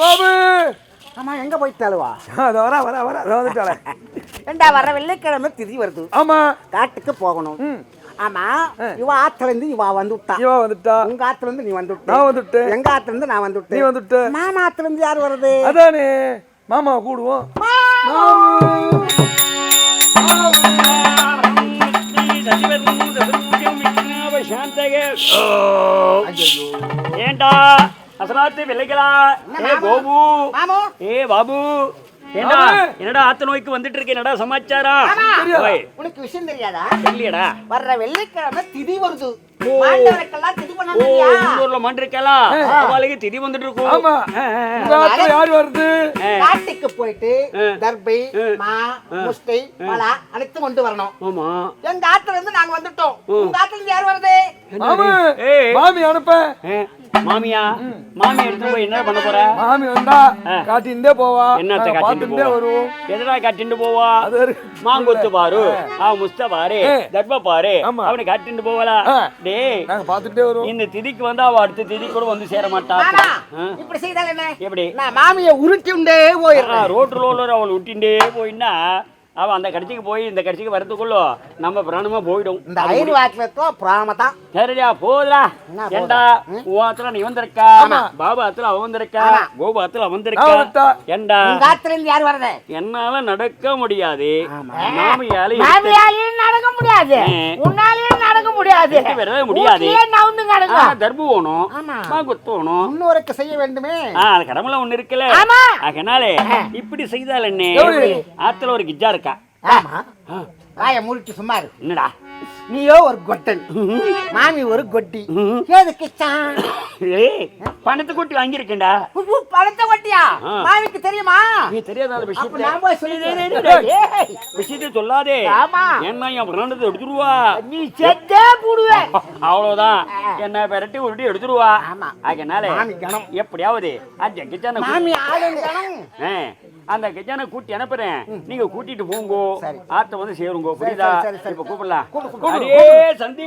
கோபு ஆமா எங்க போயிட்டாளுவா? அதோ வர வர வர வர வெள்ளிக்கிழமை திதி வருது. ஆமா. காட்டுக்கு போகணும். ஆமா இவ ஆத்துல இருந்து இவ வந்துட்டா. இவ வந்துட்டா. உங்க ஆத்துல நீ வந்துட்ட. நான் வந்துட்டேன். எங்க நான் வந்துட்டேன் நீ வந்துட்ட. மாமா ஆத்துல இருந்து யார் வருது அதானே. மாமா கூடுவோம். மாமா! ఏంటా అసలాత్తి వెళ్ళగలా ఏ గోబు மாமோ ఏ బాబు ఏంటా மாமா. என்னடா ஆத்த நோய்க்கு வந்துட்டு இருக்கு என்னடா சமாச்சாரம் தெரியாதா? ஓய், உனக்கு விஷயம் தெரியாதா தெரியலடா வர்ற வெள்ளிக்கிழமை திதி வருது மாண்டவருக்கெல்லாம் திதி ஓ பண்ணணும் உங்க ஊர்ல மாண்டிருக்கலாம் அவளுக்கு திதி வந்துட்டு இருக்கும் ஆமா உங்க ஆத்துல யார் வருது காட்டுக்கு போயிட்டு ஆ. தர்பை ஆ. மா முஸ்தை பலா அனைத்து கொண்டு வரணும் ஆமா எங்க ஆத்துல இருந்து நாங்க வந்துட்டோம் உங்க ஆத்துல இருந்து யார் வருது மாமி அனுப்ப. மாமியா மாமி எடுத்து போய் என்ன பண்ண போற? மாமி வந்தா காட்டிண்டே போவா. என்னத்த போவா? வருவோம். எதனா கட்டிண்டு போவா. மாங்கொத்து பாரு. ஆ. முஸ்த பாரு. தர்ப பாரு. அவனை கட்டிண்டு போவலா. டேய். நாங்க பார்த்துட்டே வருவோம். இந்த திதிக்கு வந்து அவ அடுத்த திதி கூட வந்து சேர மாட்டா. இப்படி செய்தால் என்ன? எப்படி? நான் மாமியை உருட்டி உண்டே போயிடுறேன் ரோட்டு ரோலர் அவள் விட்டிண்டே போயின்னா அவ அந்த கடைசிக்கு போய் இந்த கடைசிக்கு வரதுக்குள்ள நம்ம பிராணமா போயிடும். இந்த ஐந்து வாக்கில பிராம தான் சரிடா போதுடா. ஏண்டா உன் ஆத்துல நீ வந்திருக்கா? பாபா ஆத்துல அவன் வந்திருக்கா? ஆமா. கோபு ஆத்துல அவன் வந்திருக்கா. ஏண்டா? உங்க ஆத்துல இருந்து யார் வருது என்னால நடக்க முடியாது. மாமியால மாமியாலையும் நடக்க முடியாது. ஆ. முடியாது. முடியாது. நவுந்து கிடக்கு தர்பு வேணும். ஆமா. இன்னொருக்கு செய்ய வேண்டுமே. ஆ, அது கடவுள ஒண்ணு இருக்குல்ல. ஆமா. அதனாலே இப்படி செய்தால் என்ன? ஆத்துல ஒரு கிஜ்ஜா இருக்கா? ஆமா. வாய சும்மா இரு. என்னடா? நீயோ ஒரு கொட்டன் மாமி ஒரு கொட்டி. எதுக்கு பணத்தை கொட்டி வாங்கியிருக்கேன்டா. பழத்தை கொட்டியா. மாமிக்கு தெரியுமா? நீ தெரியாத விஷயத்தை? சொல்லாதே. ஆமா. என்ன என் பிராண்டத்தை எடுத்துருவா. நீ செத்தே போடுவேன் அவ்வளவுதான். என்ன பெரட்டி உருட்டி எடுத்துருவா. ஆமா. அதனால. எப்படியாவது அந்த கிச்சனை மாமி ஆளுங்கணும் அந்த கிச்சனை கூட்டி அனுப்புறேன். நீங்க கூட்டிட்டு போங்கோ. ஆத்த வந்து சேருங்கோ. புரியுதா. இப்ப கூப்பிடலாம். கூப்பிடு, கூப்பிடு. சந்தி.